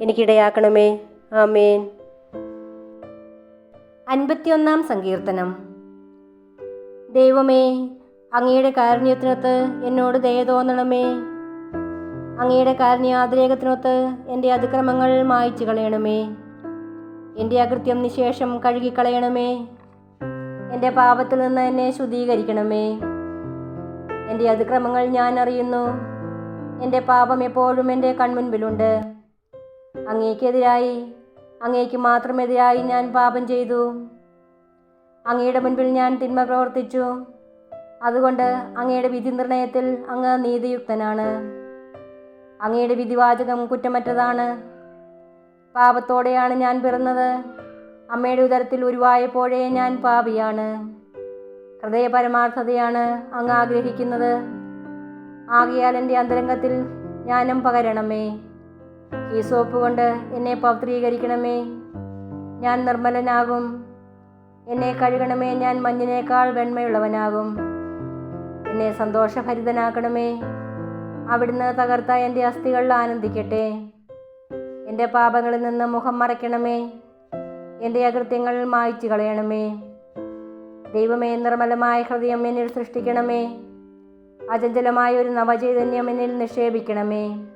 എനിക്കിടയാക്കണമേ. ആമേൻ. അൻപത്തിയൊന്നാം സങ്കീർത്തനം. ദൈവമേ അങ്ങയുടെ കാരുണ്യത്തിനൊത്ത് എന്നോട് ദയ തോന്നണമേ. അങ്ങയുടെ കാരുണ്യാതിരേകത്തിനൊത്ത് എന്റെ അതിക്രമങ്ങൾ മായ്ച്ചു കളയണമേ. എന്റെ അകൃത്യം നിശേഷം കഴുകിക്കളയണമേ. എന്റെ പാപത്തിൽ നിന്ന് എന്നെ ശുദ്ധീകരിക്കണമേ. എന്റെ അതിക്രമങ്ങൾ ഞാൻ അറിയുന്നു. എന്റെ പാപം എപ്പോഴും എന്റെ കൺമുൻപിലുണ്ട്. അങ്ങേക്കെതിരായി അങ്ങേക്ക് മാത്രമെതിരായി ഞാൻ പാപം ചെയ്തു. അങ്ങയുടെ മുൻപിൽ ഞാൻ തിന്മ പ്രവർത്തിച്ചു. അതുകൊണ്ട് അങ്ങയുടെ വിധി നിർണയത്തിൽ അങ്ങ് നീതിയുക്തനാണ്. അങ്ങയുടെ വിധിവാചകം കുറ്റമറ്റതാണ്. പാപത്തോടെയാണ് ഞാൻ പിറന്നത്. അമ്മയുടെ ഉദരത്തിൽ ഉരുവായപ്പോഴേ ഞാൻ പാപിയാണ്. ഹൃദയ പരമാർത്ഥതയാണ് അങ്ങ് ആഗ്രഹിക്കുന്നത്. ആകയാൽ എന്റെ അന്തരംഗത്തിൽ ജ്ഞാനം പകരണമേ. ഈ സോപ്പ് കൊണ്ട് എന്നെ പൗത്രീകരിക്കണമേ ഞാൻ നിർമ്മലനാകും. എന്നെ കഴുകണമേ ഞാൻ മഞ്ഞിനേക്കാൾ വെണ്മയുള്ളവനാകും. എന്നെ സന്തോഷഭരിതനാക്കണമേ. അവിടുന്ന് തകർത്ത എന്റെ അസ്ഥികൾ ആനന്ദിക്കട്ടെ. എന്റെ പാപങ്ങളിൽ നിന്ന് മുഖം മറയ്ക്കണമേ. എന്റെ അകൃത്യങ്ങൾ മായ്ച്ചു കളയണമേ ദൈവമേ നിർമ്മലമായ ഹൃദയം എന്നിൽ സൃഷ്ടിക്കണമേ. അചഞ്ചലമായ ഒരു നവചൈതന്യം എന്നിൽ നിക്ഷേപിക്കണമേ.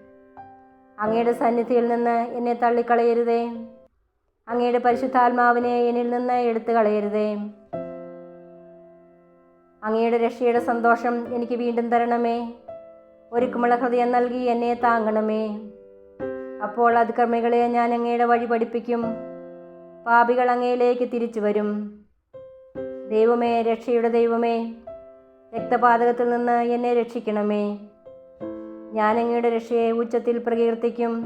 അങ്ങയുടെ സന്നിധിയിൽ നിന്ന് എന്നെ തള്ളിക്കളയരുതേ. അങ്ങയുടെ പരിശുദ്ധാത്മാവിനെ എന്നിൽ നിന്ന് എടുത്തു കളയരുതേ. അങ്ങയുടെ രക്ഷയുടെ സന്തോഷം എനിക്ക് വീണ്ടും തരണമേ. ഒരുക്കുമുള്ള ഹൃദയം നൽകി എന്നെ താങ്ങണമേ. അപ്പോൾ അതിക്രമികളെ ഞാൻ അങ്ങയുടെ വഴി പഠിപ്പിക്കും. പാപികൾ അങ്ങയിലേക്ക് തിരിച്ചു വരും. ദൈവമേ രക്ഷയുടെ ദൈവമേ രക്തപാതകത്തിൽ നിന്ന് എന്നെ രക്ഷിക്കണമേ. ഞാൻ അങ്ങയുടെ രക്ഷയെ ഉച്ചത്തിൽ പ്രകീർത്തിക്കും.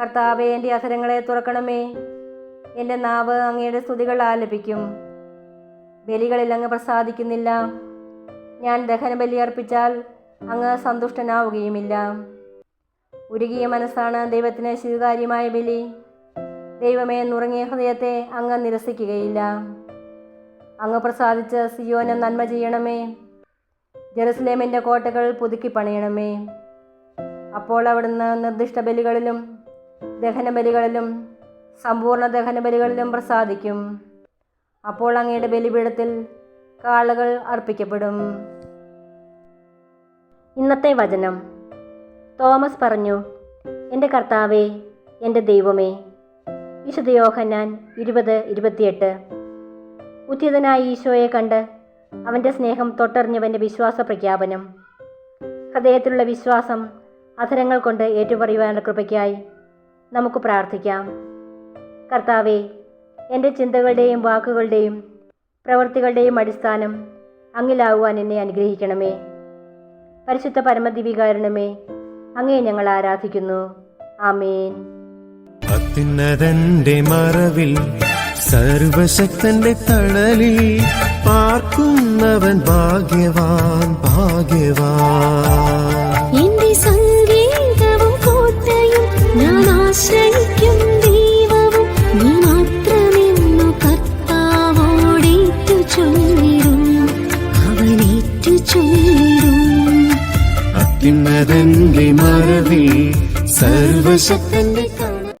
കർത്താവെ എന്റെ അധരങ്ങളെ തുറക്കണമേ. എന്റെ നാവ് അങ്ങയുടെ സ്തുതികൾ ആലപിക്കും ബലികളിൽ അങ്ങ് പ്രസാദിക്കുന്നില്ല. ഞാൻ ദഹന ബലി അർപ്പിച്ചാൽ അങ്ങ് സന്തുഷ്ടനാവുകയുമില്ല. ഉരുകിയ മനസ്സാണ് ദൈവത്തിന് സ്വീകാര്യമായ ബലി. ദൈവമേ നുറങ്ങിയ ഹൃദയത്തെ അങ്ങ് നിരസിക്കുകയില്ല. അങ്ങ് പ്രസാദിച്ച് സിയോനെ നന്മ ചെയ്യണമേ. ജെറുസലേമിന്റെ കോട്ടകൾ പുതുക്കി പണിയണമേ. അപ്പോൾ അവിടുന്ന് നിർദ്ദിഷ്ട ബലികളിലും ദഹനബലികളിലും സമ്പൂർണ ദഹനബലികളിലും പ്രസാദിക്കും. അപ്പോൾ അങ്ങയുടെ ബലിപീഠത്തിൽ കാളുകൾ അർപ്പിക്കപ്പെടും. ഇന്നത്തെ വചനം. തോമസ് പറഞ്ഞു എന്റെ കർത്താവേ എന്റെ ദൈവമേ വിശുദ്ധ യോഹന്നാൻ ഇരുപത് ഇരുപത്തിയെട്ട്. ഉദ്യതനായ ഈശോയെ കണ്ട് അവന്റെ സ്നേഹം തൊട്ടറിഞ്ഞവന്റെ വിശ്വാസ പ്രഖ്യാപനം. ഹൃദയത്തിലുള്ള വിശ്വാസം അധരങ്ങൾ കൊണ്ട് ഏറ്റുപറയുവാനുള്ള കൃപയ്ക്കായി നമുക്ക് പ്രാർത്ഥിക്കാം. കർത്താവെ എന്റെ ചിന്തകളുടെയും വാക്കുകളുടെയും പ്രവൃത്തികളുടെയും അടിസ്ഥാനം അങ്ങിലാവുവാൻ എന്നെ അനുഗ്രഹിക്കണമേ. പരിശുദ്ധ പരമദിവികാരണമേ അങ്ങേ ഞങ്ങൾ ആരാധിക്കുന്നു. ആമേൻ. അത്യുന്നതന്റെ മറവിൽ സർവശക്തന്റെ തണലിൽ പാർക്കുന്നവൻ ഭാഗ്യവാൻ ഭാഗ്യവാൻ. എന്റെ സംഗീതവും കോട്ടയും ഞാൻ ആശ്രയിക്കും ദൈവവും. നീ മാത്രമെന്നു കർത്താവോടേറ്റു ചൊല്ലിടും അവനേറ്റു ചൊല്ലിടും. അത്യുന്നതന്റെ മറവിൽ സർവശക്തന്റെ